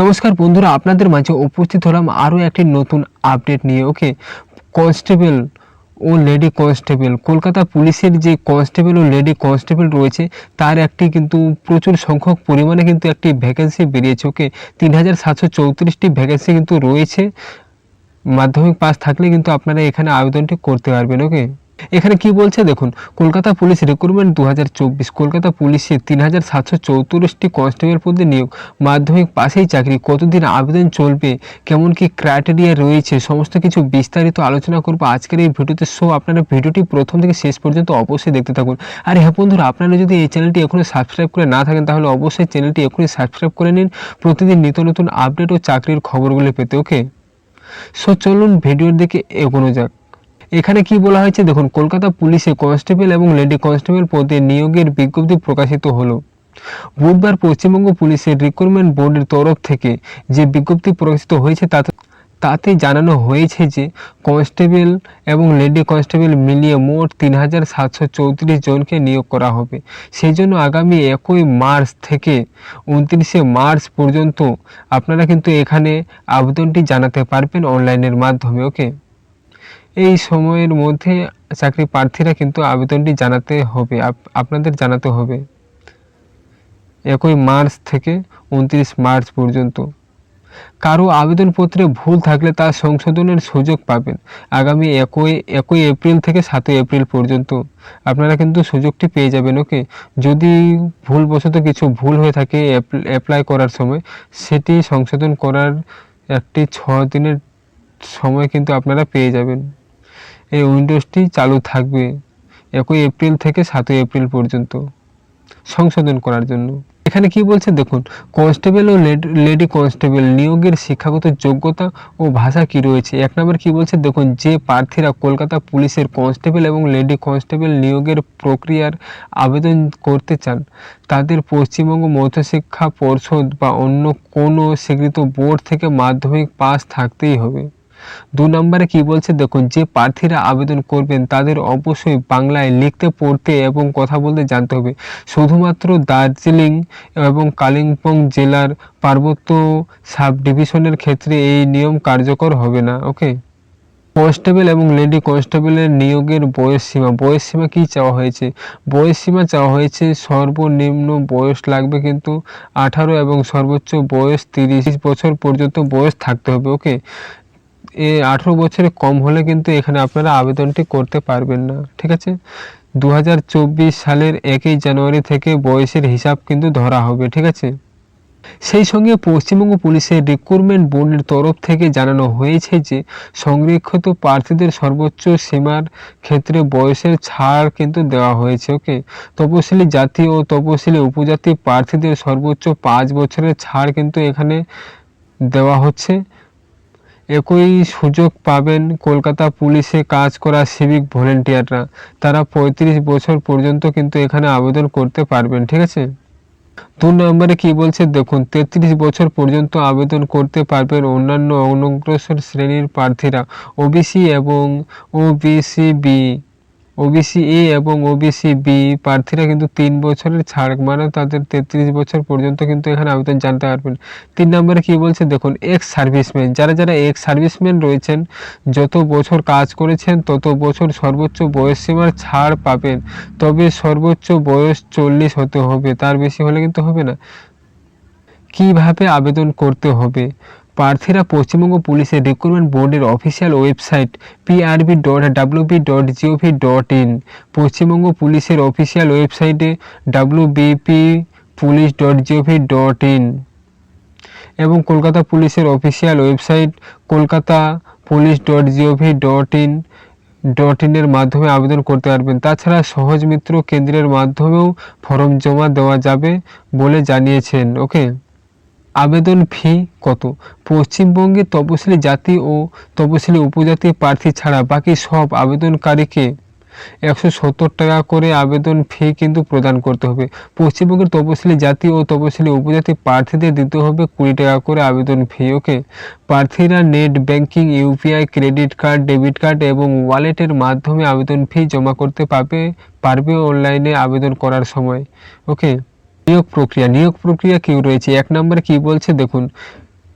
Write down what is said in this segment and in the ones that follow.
নমস্কার বন্ধুরা, আপনাদের মাঝে উপস্থিত হলাম আরও একটি নতুন আপডেট নিয়ে, ওকে? কনস্টেবল ও লেডি কনস্টেবল, কলকাতা পুলিশের যে কনস্টেবল ও লেডি কনস্টেবল রয়েছে, তার একটি কিন্তু প্রচুর সংখ্যক পরিমাণে কিন্তু একটি ভ্যাকেন্সি বেরিয়েছে, ওকে? তিন হাজার সাতশো চৌত্রিশটি ভ্যাকেন্সি কিন্তু রয়েছে। মাধ্যমিক পাস থাকলে কিন্তু আপনারা এখানে আবেদনটি করতে পারবেন, ওকে? এখানে কি বলছে? দেখুন, কলকাতা পুলিশ রিক্রুটমেন্ট দু হাজার চব্বিশ, কলকাতা পুলিশে তিন হাজার সাতশো চৌত্রিশটি কনস্টেবল পদে নিয়োগ। মাধ্যমিক পাশেই চাকরি, কতদিন আবেদন চলবে, কেমন কি ক্রাইটেরিয়া রয়েছে, সমস্ত কিছু বিস্তারিত আলোচনা করব আজকের এই ভিডিওতে। শো আপনারা ভিডিওটি প্রথম থেকে শেষ পর্যন্ত অবশ্যই দেখতে থাকুন। আর হ্যাঁ বন্ধুরা, আপনারা যদি এই চ্যানেলটি এখনও সাবস্ক্রাইব করে না থাকেন, তাহলে অবশ্যই চ্যানেলটি এখনই সাবস্ক্রাইব করে নিন। প্রতিদিন নিত্য নতুন আপডেট ও চাকরির খবরগুলি পেতে ওকে সো চলুন ভিডিওর দিকে এগোনো যাক। এখানে কি বলা হয়েছে? দেখুন, কলকাতা পুলিশে কনস্টেবল এবং লেডি কনস্টেবল পদে নিয়োগের বিজ্ঞপ্তি প্রকাশিত হলো। বুধবার পশ্চিমবঙ্গ পুলিশের রিক্রুটমেন্ট বোর্ডের তরফ থেকে যে বিজ্ঞপ্তি প্রকাশিত হয়েছে, তাতে তাতে জানানো হয়েছে যে কনস্টেবল এবং লেডি কনস্টেবল মিলিয়ে মোট তিন হাজার সাতশো চৌত্রিশ জনকে নিয়োগ করা হবে। সেই জন্য আগামী একই মার্চ থেকে উনত্রিশে মার্চ পর্যন্ত আপনারা কিন্তু এখানে আবেদনটি জানাতে পারবেন অনলাইনের মাধ্যমে, ওকে? এই সময়ের মধ্যে চাকরি প্রার্থীরা কিন্তু আবেদনটি জানাতে হবে, আপ- আপনাদের জানাতে হবে। একই মার্চ থেকে উনত্রিশ মার্চ পর্যন্ত। কারও আবেদনপত্রে ভুল থাকলে তা সংশোধনের সুযোগ পাবেন। আগামী একই একই এপ্রিল থেকে সাতই এপ্রিল পর্যন্ত। আপনারা কিন্তু সুযোগটি পেয়ে যাবেন, ওকে? যদি ভুলবশত কিছু ভুল হয়ে থাকে অ্যাপ্লাই করার সময়, সেটি সংশোধন করার একটি ছ দিনের সময় কিন্তু আপনারা পেয়ে যাবেন। এই উইন্ডোজটি চালু থাকবে একই এপ্রিল থেকে সাতই এপ্রিল পর্যন্ত সংশোধন করার জন্য। এখানে কি বলছে দেখুন, কনস্টেবল ও লেডি কনস্টেবল নিয়োগের শিক্ষাগত যোগ্যতা ও ভাষা কি রয়েছে? এক নম্বর কি বলছে দেখুন, যে প্রার্থীরা কলকাতা পুলিশের কনস্টেবল এবং লেডি কনস্টেবল নিয়োগের প্রক্রিয়ার আবেদন করতে চান, তাদের পশ্চিমবঙ্গ মধ্যশিক্ষা পর্ষদ বা অন্য কোনো স্বীকৃত বোর্ড থেকে মাধ্যমিক পাস থাকতেই হবে। দু নম্বরে কি বলছে? দেখুন, যে প্রার্থীরা আবেদন করবেন, তাদের অবশ্যই বাংলায় লিখতে, পড়তে এবং কথা বলতে জানতে হবে। শুধুমাত্র দার্জিলিং এবং কালিম্পং জেলার পার্বত্য সাব ডিভিশনের ক্ষেত্রে এই নিয়ম কার্যকর হবে না, ওকে? কনস্টেবল এবং লেডি কনস্টেবলের নিয়োগের বয়স সীমা। বয়স সীমা কী চাওয়া হয়েছে? বয়স সীমা চাওয়া হয়েছে সর্বনিম্ন বয়স লাগবে কিন্তু আঠারো এবং সর্বোচ্চ বয়স তিরিশ বছর পর্যন্ত বয়স থাকতে হবে, ওকে? এ আঠেরো বছরের কম হলে কিন্তু এখানে আপনারা আবেদনটি করতে পারবেন না, ঠিক আছে? দু হাজার চব্বিশ সালের একই জানুয়ারি থেকে বয়সের হিসাব কিন্তু ধরা হবে, ঠিক আছে? সেই সঙ্গে পশ্চিমবঙ্গ পুলিশের রিক্রুটমেন্ট বোর্ডের তরফ থেকে জানানো হয়েছে যে, সংরক্ষিত প্রার্থীদের সর্বোচ্চ সীমার ক্ষেত্রে বয়সের ছাড় কিন্তু দেওয়া হয়েছে, ওকে? তপশিলি জাতি ও তপশিলি উপজাতি প্রার্থীদের সর্বোচ্চ পাঁচ বছরের ছাড় কিন্তু এখানে দেওয়া হচ্ছে। একই সুযোগ পাবেন কলকাতা পুলিশে কাজ করা সিভিক ভলেন্টিয়াররা তারা পঁয়ত্রিশ বছর পর্যন্ত কিন্তু এখানে আবেদন করতে পারবেন, ঠিক আছে? দু নম্বরে কি বলছে? দেখুন, তেত্রিশ বছর পর্যন্ত আবেদন করতে পারবেন অন্যান্য অনগ্রসর শ্রেণির প্রার্থীরা, ওবিসি এবং ওবিসি বি ওবিসি এ এবং ওবিসি বি প্রার্থীরা কিন্তু তিন বছরের ছাড় মানে তাদের তেত্রিশ বছর পর্যন্ত কিন্তু এখানে আবেদন জানতে পারবেন। তিন নম্বরে কি বলছে? দেখুন এক্স সার্ভিসম্যান যারা যারা এক্স সার্ভিসম্যান রয়েছেন, যত বছর কাজ করেছেন, তত বছর সর্বোচ্চ বয়স সীমার ছাড় পাবেন। তবে সর্বোচ্চ বয়স চল্লিশ হতে হবে, তার বেশি হলে কিন্তু হবে না। কীভাবে আবেদন করতে হবে? প্রার্থীরা পশ্চিমবঙ্গ পুলিশের রিক্রুটমেন্ট বোর্ডের official website PRB dot WB dot GOV dot in Paschimbanga পুলিশের অফিসিয়াল ওয়েবসাইটে WBP police dot GOV dot in এবং কলকাতা পুলিশের official website Kolkata police dot GOV dot in dot ইনের মাধ্যমে আবেদন করতে পারবেন। তাছাড়া সহজ মিত্র কেন্দ্রের মাধ্যমেও ফর্ম জমা দেওয়া যাবে বলে জানিয়েছেন ওকে আবেদন ফি কত? পশ্চিমবঙ্গে তপশিলি জাতি ও তপশিলি উপজাতি প্রার্থী ছাড়া বাকি সব আবেদনকারীকে একশো সত্তর টাকা করে আবেদন ফি কিন্তু প্রদান করতে হবে। পশ্চিমবঙ্গের তপশিলি জাতি ও তপশিলি উপজাতি প্রার্থীদের দিতে হবে কুড়ি টাকা করে আবেদন ফি, ওকে? প্রার্থীরা net banking, UPI, credit card, debit card এবং ওয়ালেটের মাধ্যমে আবেদন ফি জমা করতে পারবে পারবে অনলাইনে আবেদন করার সময়, ওকে? নিয়োগ প্রক্রিয়া নিয়োগ প্রক্রিয়া কি রয়েছে? এক নম্বরে কি বলছে? দেখুন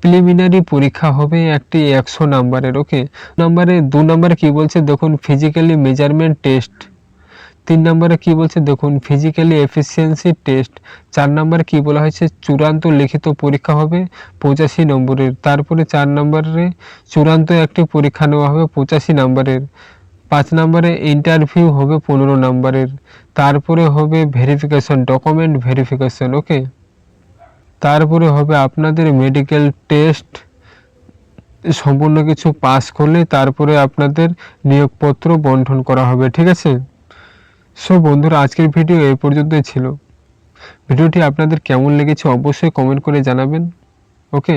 প্রিলিমিনারি পরীক্ষা হবে একটি একশো নাম্বারের, ওকে? নাম্বারে, দু নম্বরে কি বলছে? দেখুন ফিজিক্যালি মেজারমেন্ট টেস্ট তিন নম্বরে কি বলছে? দেখুন ফিজিক্যালি এফিসিয়েন্সি টেস্ট চার নম্বরে কি বলা হয়েছে? চূড়ান্ত লিখিত পরীক্ষা হবে পঁচাশি নম্বরের। তারপরে চার নম্বরে চূড়ান্ত একটি পরীক্ষা নেওয়া হবে পঁচাশি নম্বরের। পাঁচ নম্বরে ইন্টারভিউ হবে পনেরো নম্বরের। তারপরে হবে ভেরিফিকেশন ডকুমেন্ট ভেরিফিকেশন ওকে তারপরে হবে আপনাদের মেডিকেল টেস্ট সম্পূর্ণ কিছু পাস করলে তারপরে আপনাদের নিয়োগপত্র বন্টন করা হবে, ঠিক আছে? সো বন্ধুরা, আজকের ভিডিও এই পর্যন্তই ছিল। ভিডিওটি আপনাদের কেমন লেগেছে অবশ্যই কমেন্ট করে জানাবেন ওকে